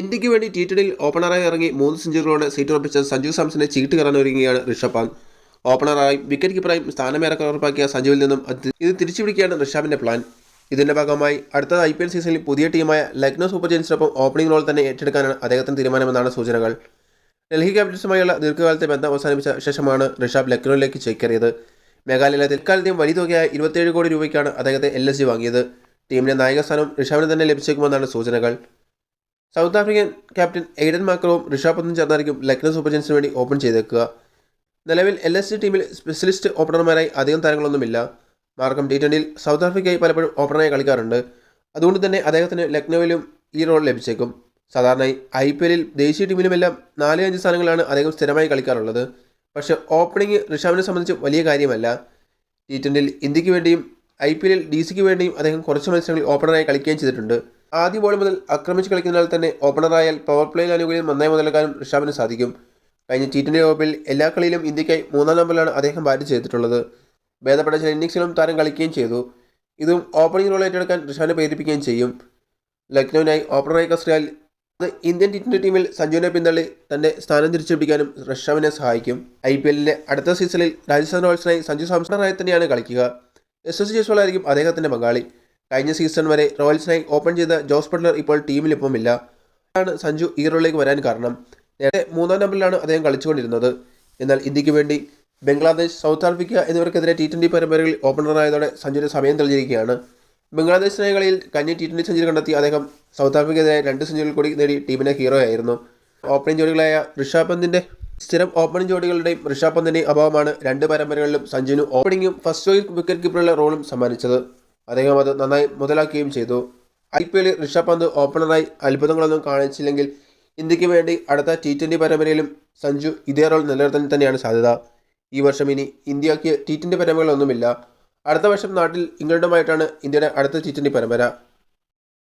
ഇന്ത്യയ്ക്ക് വേണ്ടി ടി ട്വന്റിയിൽ ഓപ്പണറായി ഇറങ്ങി മൂന്ന് സെഞ്ചുറികളോടെ സീറ്റ് ഉറപ്പിച്ച സഞ്ജു സാംസനെ ചീട്ട് കയറാൻ ഒരുങ്ങുകയാണ് ഋഷഭ് പന്ത്. ഓപ്പണറായും വിക്കറ്റ് കീപ്പറായും സ്ഥാനമേറെ ഉറപ്പാക്കിയ സഞ്ജുവിൽ നിന്നും ഇത് തിരിച്ചുപിടിക്കുകയാണ് ഋഷാബിന്റെ പ്ലാൻ ഇതിന്റെ ഭാഗമായി അടുത്ത ഐ പി എൽ സീസണിൽ പുതിയ ടീമായ ലക്നൗ സൂപ്പർ ജയൻസിനൊപ്പം ഓപ്പണിംഗ് റോൾ തന്നെ ഏറ്റെടുക്കാനാണ് അദ്ദേഹത്തിന് തീരുമാനമെന്നാണ് സൂചനകൾ. ഡൽഹി ക്യാപിറ്റൽസുമായുള്ള ദീർഘകാലത്തെ ബന്ധം അവസാനിപ്പിച്ച ശേഷമാണ് ഋഷാബ് ലക്നൌവിലേക്ക് ചേക്കേറിയത്. മേഘാലയയിലെ തൽക്കാലത്തെയും വലിയ തുകയായ ഇരുപത്തിയേഴ് കോടി രൂപയ്ക്കാണ് അദ്ദേഹത്തെ എൽ എസ് ജി വാങ്ങിയത്. ടീമിന്റെ നായകസ്ഥാനം ഋഷാബിന് തന്നെ ലഭിച്ചേക്കുമെന്നാണ് സൂചനകൾ. സൗത്ത് ആഫ്രിക്കൻ ക്യാപ്റ്റൻ എയ്ഡൻ മാക്രവും ഋഷഭ് പന്തും ചേർന്നായിരിക്കും ലക്നൗ സൂപ്പർ ജയൻസിന് വേണ്ടി ഓപ്പൺ ചെയ്തേക്കുക. നിലവിൽ എൽ എസ് സി ടീമിൽ സ്പെഷ്യലിസ്റ്റ് ഓപ്പണർമാരായി അധികം താരങ്ങളൊന്നുമില്ല. മാർക്കം ടി ട്വന്റിയിൽ സൗത്ത് ആഫ്രിക്കയായി പലപ്പോഴും ഓപ്പണറായി കളിക്കാറുണ്ട്. അതുകൊണ്ട് തന്നെ അദ്ദേഹത്തിന് ലക്നൌവിലും ഈ റോൾ ലഭിച്ചേക്കും. സാധാരണയായി ഐ പി എല്ലിൽ ദേശീയ ടീമിലുമെല്ലാം നാല് അഞ്ച് സ്ഥാനങ്ങളാണ് അദ്ദേഹം സ്ഥിരമായി കളിക്കാറുള്ളത്. പക്ഷേ ഓപ്പണിംഗ് ഋഷാവിനെ സംബന്ധിച്ച് വലിയ കാര്യമല്ല. ടി ട്വന്റിയിൽ ഇന്ത്യയ്ക്ക് വേണ്ടിയും ഐ പി എല്ലിൽ ഡി സിക്ക് വേണ്ടിയും അദ്ദേഹം കുറച്ച് മത്സരങ്ങളിൽ ഓപ്പണറായി കളിക്കുകയും ചെയ്തിട്ടുണ്ട്. ആദ്യ ബോൾ മുതൽ ആക്രമിച്ച് കളിക്കുന്നതിനാൽ തന്നെ ഓപ്പണറായാൽ പവർ പ്ലേയിൽ ആനുകൂല്യം നന്നായി മുതലെടുക്കാനും ഋഷാബിന് സാധിക്കും. കഴിഞ്ഞ ടി ട്വന്റി ലോകകപ്പിൽ എല്ലാ കളിയിലും ഇന്ത്യക്കായി മൂന്നാം നമ്പറിലാണ് അദ്ദേഹം ബാറ്റ് ചെയ്തിട്ടുള്ളത്. ഭേദപ്പെട്ട ചില ഇന്നിങ്സിലും താരം കളിക്കുകയും ചെയ്തു. ഇതും ഓപ്പണിംഗ് റോൾ ഏറ്റെടുക്കാൻ ഋഷാബിനെ പ്രേരിപ്പിക്കുകയും ചെയ്യും. ലക്നൌവിനായി ഓപ്പണറായി കസ്റ്റിയാൽ അത് ഇന്ത്യൻ ടി ട്വന്റി ടീമിൽ സഞ്ജുവിനെ പിന്തള്ളി തന്റെ സ്ഥാനം തിരിച്ചുപിടിക്കാനും ഋഷാബിനെ സഹായിക്കും. ഐ പി എല്ലിലെ അടുത്ത സീസണിൽ രാജസ്ഥാൻ റോയൽസിനായി സഞ്ജു സാംസണറായി തന്നെയാണ് കളിക്കുക. എസ് എസ് ജയ്സ്വാളായിരിക്കും അദ്ദേഹത്തിന്റെ പങ്കാളി. കഴിഞ്ഞ സീസൺ വരെ റോയൽസിനായി ഓപ്പൺ ചെയ്ത ജോസ് ബട്ട്ലർ ഇപ്പോൾ ടീമിലിപ്പമില്ല ആണ് സഞ്ജു ഈ റോളിലേക്ക് വരാൻ കാരണം. നേരത്തെ മൂന്നാം നമ്പറിലാണ് അദ്ദേഹം കളിച്ചുകൊണ്ടിരുന്നത്. എന്നാൽ ഇന്ത്യയ്ക്ക് വേണ്ടി ബംഗ്ലാദേശ് സൗത്ത് ആഫ്രിക്ക എന്നിവർക്കെതിരെ ടി ട്വന്റി പരമ്പരകളിൽ ഓപ്പണറായതോടെ സഞ്ജുവിന്റെ സമയം തെളിഞ്ഞിരിക്കുകയാണ്. ബംഗ്ലാദേശിനായ കളിയിൽ കന്നി ടി ട്വന്റി സെഞ്ചുറി കണ്ടെത്തി അദ്ദേഹം സൗത്ത് ആഫ്രിക്കയ്ക്കെതിരെ രണ്ട് സെഞ്ചുറികൾ കൂടി നേടി ടീമിന്റെ ഹീറോ ആയിരുന്നു. ഓപ്പണിംഗ് ജോഡികളായ ഋഷഭ് പന്തിന്റെ സ്ഥിരം ഓപ്പണിംഗ് ജോഡികളുടെയും ഋഷഭ് പന്തിന്റെയും അഭാവമാണ് രണ്ട് പരമ്പരകളിലും സഞ്ജുവിന് ഓപ്പണിംഗും ഫസ്റ്റ് ചോയ്സ് വിക്കറ്റ് കീപ്പറുള്ള റോളും സമ്മാനിച്ചത്. അദ്ദേഹം അത് നന്നായി മുതലാക്കുകയും ചെയ്തു. ഐ പി എല്ലിൽ ഋഷഭ് പന്ത് ഓപ്പണറായി അത്ഭുതങ്ങളൊന്നും കാണിച്ചില്ലെങ്കിൽ ഇന്ത്യയ്ക്ക് വേണ്ടി അടുത്ത ടി ട്വന്റി പരമ്പരയിലും സഞ്ജു ഇതേ റോൾ നിലനിർത്താൻ തന്നെയാണ് സാധ്യത. ഈ വർഷം ഇനി ഇന്ത്യയ്ക്ക് ടി ട്വന്റി പരമ്പരകളൊന്നുമില്ല. അടുത്ത വർഷം നാട്ടിൽ ഇംഗ്ലണ്ടുമായിട്ടാണ് ഇന്ത്യയുടെ അടുത്ത ടി ട്വന്റി പരമ്പര.